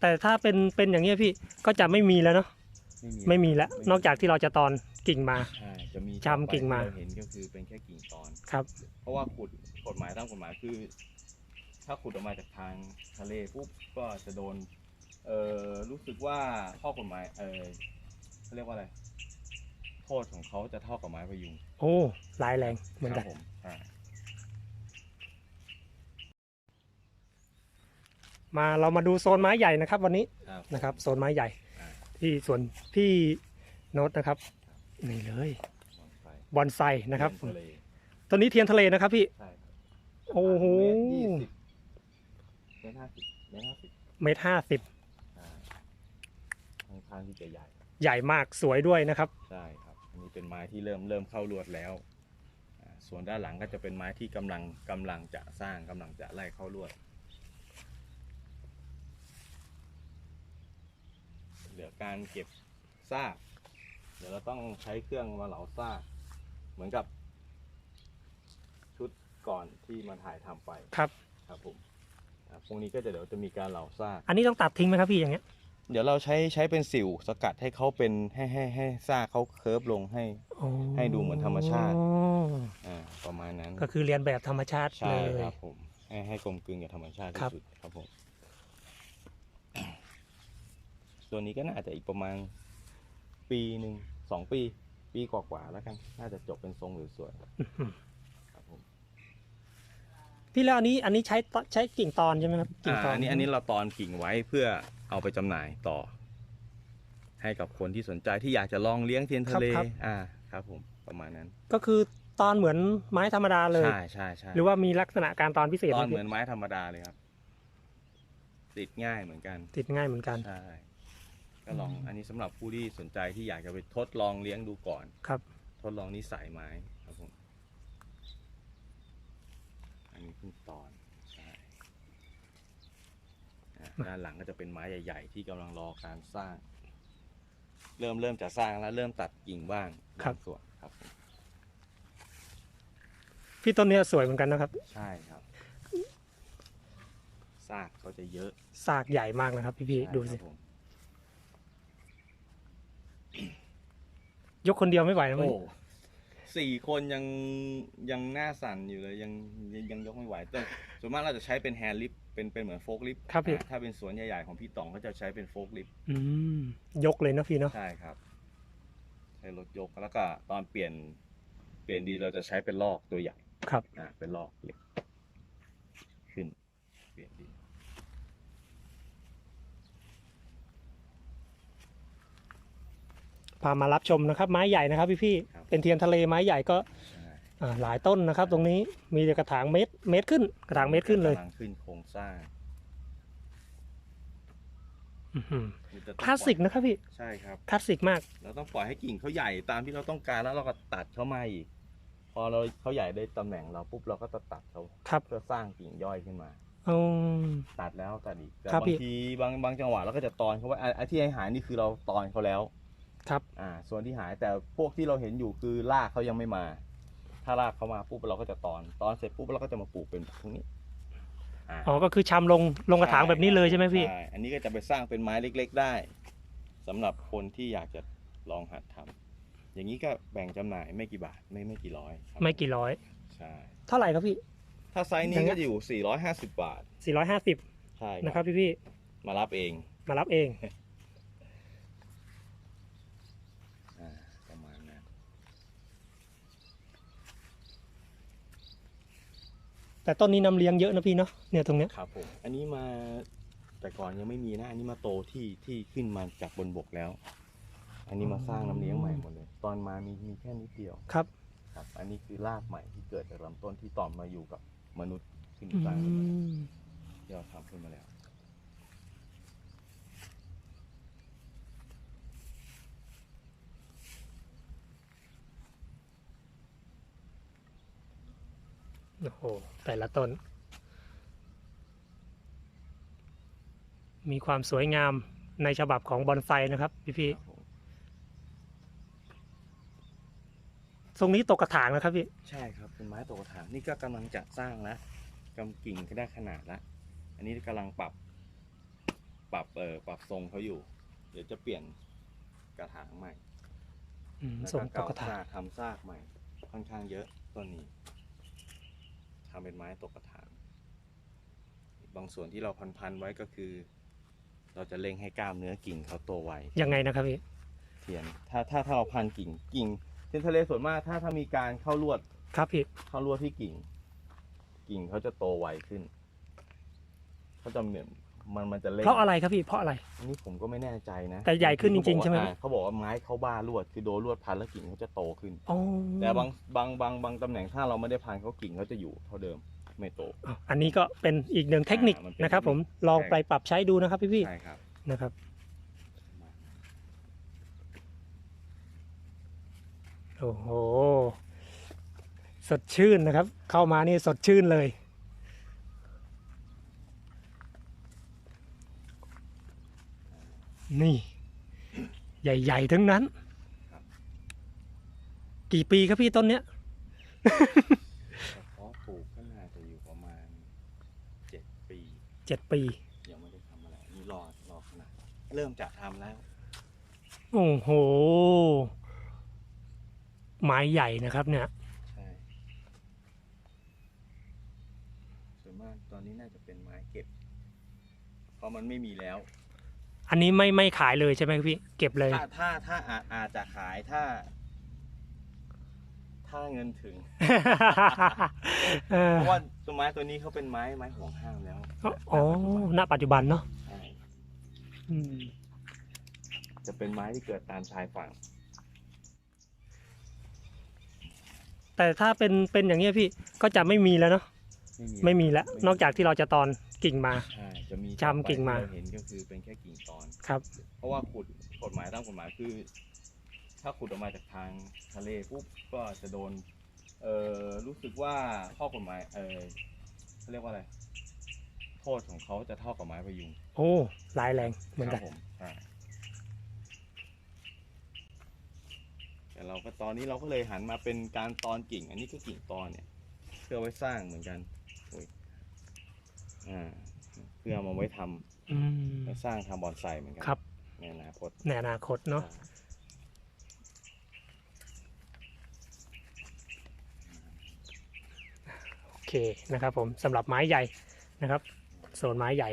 แต่ถ้าเป็นเป็นอย่างเงี้ยพี่ก็จะไม่มีแล้วเนาะไม่มีไม่มีแล้วนอกจากที่เราจะตอนกิ่งมา ใช่จะมีจำกิ่งมา ที่เราเห็นก็คือเป็นแค่กิ่งตอน ครับ เพราะว่าขุดกฎหมายตามกฎหมายคือ ถ้าขุดออกมาจากทางทะเลปุ๊บก็จะโดน เอ่อรู้สึกว่าข้อกฎหมาย เออเขาเรียกว่าอะไร โทษของเขาจะเท่ากับไม้พยุงโอ้ร้ายแรงเหมือนคกัรันบผมใช่ มาเรามาดูโซนไม้ใหญ่นะครับวันนี้ครับ นะครับ โซนไม้ใหญ่ อ่า ที่ส่วนพี่โน้ตนะครับนี่เลยลองไปบอนไซนะครับเทียทะเลตัวนี้เทียนทะเลนะครับพี่ ใช่ครับโอ้โห เมตรยี่สิบเมตรห้าสิบเมตรห้าสิบเมตรห้าสิบใช่ค่อนข้างที่จะใหญ่ ใหญ่มากสวยด้วยนะครับ ใช่ครับ อันนี้เป็นไม้ที่เริ่มเริ่มเข้ารวดแล้วอ่าส่วนด้านหลังก็จะเป็นไม้ที่กำลังกำลังจะสร้างกำลังจะไล่เข้ารวด เหลือ การเก็บซาก เดี๋ยวเราต้องใช้เครื่องมาเหลาซาก เหมือนกับ ชุดก่อนที่มาถ่ายทำไปครับ ครับผมอ่าพวกนี้ก็จะเดี๋ยวจะมีการเหลาซาก อันนี้ต้องตัดทิ้งไหมครับพี่อย่างเงี้ยเดี๋ยวเราใช้ใช้เป็นสิวสกัดให้เขาเป็นให้ให้ให้ซากเขาเคิร์ฟลงให้โอ้ให้ดูเหมือนธรรมชาติอ๋ออ่าประมาณนั้นก็คือเรียนแบบธรรมชาติใช่เลย ครับผมให้ให้กลมกลืนกับธรรมชาติครัที่บสุดครับผม ตัวนี้ก็น่าจะอีกประมาณปีหนึ่งสองปี ปีกว่าๆแล้วกัน น่าจะจบเป็นทรงสวยอื้อหือๆครับผมพี่แล้วอันนี้อันนี้ใช้ตใช้กิ่งตอนใช่ไหมครับกิ่งอ่าตอนอันนี้อันนี้เราตอนกิ่งไว้เพื่อเอาไปจำหน่ายต่อ ให้กับคนที่สนใจที่อยากจะลองเลี้ยงเทียนทะเลอ่าครับ ผมประมาณนั้น ก็คือตอนเหมือนไม้ธรรมดาเลย ใช่ใช่ใช่หรือว่ามีลักษณะการตอนพิเศษตอนไหมเหพี่มือนไม้ธรรมดาเลยครับ ติดง่ายเหมือนกัน ติดง่ายเหมือนกันใช่ ก็ลองอืมอันนี้สำหรับผู้ที่สนใจที่อยากจะไปทดลองเลี้ยงดูก่อน ครับ ทดลองนิสัยไม้ครับผม อันนี้เพิ่งตอนใช่อะด้านหลังก็จะเป็นไม้ใหญ่ๆ ที่กำลังรอการสร้าง เริ่มเริ่มจะสร้างแล้วเริ่มตัดกิ่งบ้างครับางส่วนครับผมพี่ต้นเนี้ยสวยเหมือนกันนะครับ ใช่ครับซากเขาจะเยอะสากใหญ่มากนะครับ พี่พี่ใช่ดูคสิรับผม ยกคนเดียวไม่ไหวนะโอ้มั้ยสี่คนยังยังหน้าสั่นอยู่เลยยังยังยังยกไม่ไหวแต่ส่วนมากเราจะใช้เป็นแฮนด์ลิฟต์เป็นเป็นเหมือนโฟกลิฟต์ครับพี่ อ่าถ้าเป็นสวนใหญ่ๆของพี่ต๋องก็จะใช้เป็นโฟกลิฟต์อืมยกเลยนะพี่เนาะ ใช่ครับ ใช้รถยกแล้วก็ตอนเปลี่ยน เปลี่ยนดีเราจะใช้เป็นลอกตัวใหญ่ครับ อ่าเป็นลอกเหล็กขึ้น เปลี่ยนดี พามารับชมนะครับ ไม้ใหญ่นะครับพี่พี่เป็นเทียนทะเลไม้ใหญ่ก็ใช่อ่าหลายต้นนะครับ ตรงนี้มีแต่กระถางเมตรเมตรขึ้น กระถางเมตรขึ้นเลยกำลังขึ้นโครงสร้างอื้อหือมันจะต้องคลาสสิกนะครับพี่ใช่ครับ คลาสสิกมาก เราต้องปล่อยให้กิ่งเขาใหญ่ตามที่เราต้องการแล้วเราก็ตัดเขามาอีก พอเราเขาใหญ่ได้ตำแหน่งเราปุ๊บเราก็จะตัดเขาครับเพื่อสร้างกิ่งย่อยขึ้นมาอืมตัดแล้วตัดอีกแต่ครับบาพี่ งทีบางบางจังหวะเราก็จะตอนเขาไว้อะไอ้ที่ให้หายนี่คือเราตอนเขาแล้ว ครับอ่าส่วนที่หายแต่พวกที่เราเห็นอยู่คือรากเขายังไม่มา ถ้ารากเขามาปุ๊บเราก็จะตอนตอนเสร็จปุ๊บเราก็จะมาปลูกเป็นพวกนี้อ่าอ๋อก็คือชำลงลงกระถางแบบนี้เลยใช่ไหมพี่ใช่อันนี้ก็จะไปสร้างเป็นไม้เล็ก ๆ ได้สำหรับคนที่อยากจะลองหัดทำอย่างนี้ก็แบ่งจำหน่ายไม่กี่บาทไม่ไม่กี่ร้อยครับไม่กี่ร้อย ใช่เท่าไหร่ครับพี่ ถ้าไซส์อนี้ย่างเงี้ก็ยอยู่ 450 บาท 450ใช่นะครับพี่พี่มารับเอง มารับเอง อ่าประมาณนั้น แต่ต้นนี้น้ำเลี้ยงเยอะนะพี่เนาะเนี่ยตรงเนี้ย ครับผมอันนี้มาแต่ก่อนยังไม่มีนะอันนี้มาโตที่ที่ขึ้นมาจากบนบกแล้ว อันนี้มาสร้างน้ำเลี้ยงใหม่หมดเลย ตอนมามีมีแค่นิดเดียวครับครับ อันนี้คือรากใหม่ที่เกิดจากลำต้นที่ตอนมาอยู่กับมนุษย์ขึ้นอืสร้างขึ้นมาแล้วมที่เราทำขึ้นมาแล้ว โอ้โห แต่ละต้น มีความสวยงามในฉบับของบอนไซนะครับ พี่พี่ครับผมๆทรงนี้ตกกระถางนะครับพี่ ใช่ครับเป็นไม้ตกกระถางนี่ก็กำลังจะสร้างแล้วกำกิ่งก็ได้ขนาดแล้วอันนี้กำลังปรับ ปรับเออปรับทรงเขาอยู่ เดี๋ยวจะเปลี่ยนกระถางใหม่อืมแล้วส่งตเกากกระถางซากทำซากใหม่ ค่อนข้างเยอะต้นนี้ ทำเป็นไม้ตกกระถางบางส่วนที่เราพันๆไว้ก็คือ เราจะเล็งให้กล้ามเนื้อกิ่งเขาโตไวยังไงนะครับพี่เทียนถ้าถ้าถ้าเราพันกิ่งกิ่งเช่นทะเลส่วนมากถ้าถ้ามีการเข้าลวดครับพี่เข้าลวดที่กิ่ง กิ่งเขาจะโตไวขึ้นเขาจะเหมือน มันมันจะเล็งเพราะอะไรครับพี่เพราะอะไร อันนี้ผมก็ไม่แน่ใจนะแต่ใหญ่ขึ้นจริงๆใช่ไหมอ่าเขาบอกว่าไม้เข้าบ้าลวด คือโดนลวดพันแล้วกิ่งเขาจะโตขึ้น อ๋อแต่บางบางบางบางตำแหน่งถ้าเราไม่ได้พันเขากิ่งเขาจะอยู่เท่าเดิมไม่โตอ๋ออันนี้ก็เป็นอีกหนึ่งเทคนิคอ่ามันเป็นนะครับ ผมเทคนิคลองใช่ ไปปรับใช้ดูนะครับพี่พี่ใช่ครับ ๆนะครับ โอ้โห สดชื่นนะครับ เข้ามานี่สดชื่นเลย นี่ ใหญ่ๆทั้งนั้นครับกี่ปีครับพี่ต้นเนี้ยแต่เพาะปลูกก็น่าจะอยู่ประมาณเจ็ดปีเจ็ดปียังไม่ได้ทำอะไรนี่รอรอขนาดเริ่มจะทำแล้ว โอ้โหไม้ใหญ่นะครับเนี่ย ใช่ส่วนมากตอนนี้น่าจะเป็นไม้เก็บ เพราะมันไม่มีแล้ว อันนี้ไม่ไม่ขายเลยใช่ไหมพี่ เก็บเลย ถ้าถ้าถ้าอาจอาจจะขายถ้า ถ้าเงินถึง เออเพราะว่าต้นไม้ตัวนี้เขาเป็นไม้ไม้ห่วงห้ามแล้วอ๋อณปัจจุบันเนาะใช่อืมจะเป็นไม้ที่เกิดตามชายฝั่ง แต่ถ้าเป็นเป็นอย่างเงี้ยพี่ก็จะไม่มีแล้วเนาะไม่มีแล้ว นอกจากที่เราจะตอน กิ่งมา ใช่จะมีจำกิ่งมา ที่เรเห็นก็คือเป็นแค่กิ่งตอน ครับ เพราะว่าขุดกฎหมายตามกฎหมายคือ ถ้าขุดออกมาจากทางทะเลปุ๊บก็จะโดน เอ่อรู้สึกว่าข้อกฎหมาย เออเขาเรียกว่าอะไร โทษของเขาจะเท่ากับไม้พยุงโอ้ร้ายแรงเหมือนคกัรัน บผมใช่แต่เราก็ตอนนี้เราก็เลยหันมาเป็นการตอนกิ่ง อันนี้คือกิ่งตอนเนี่ย เพื่อไว้สร้างเหมือนกันโอ้ย อ่าเพื่อเอามาไว้ทำอืมไว้สร้างทำบอนไซเหมือนกัครับในอนาคตในอนาคตเนาะโอเคนะครับผมสำหรับไม้ใหญ่นะครับโซนไม้ใหญ่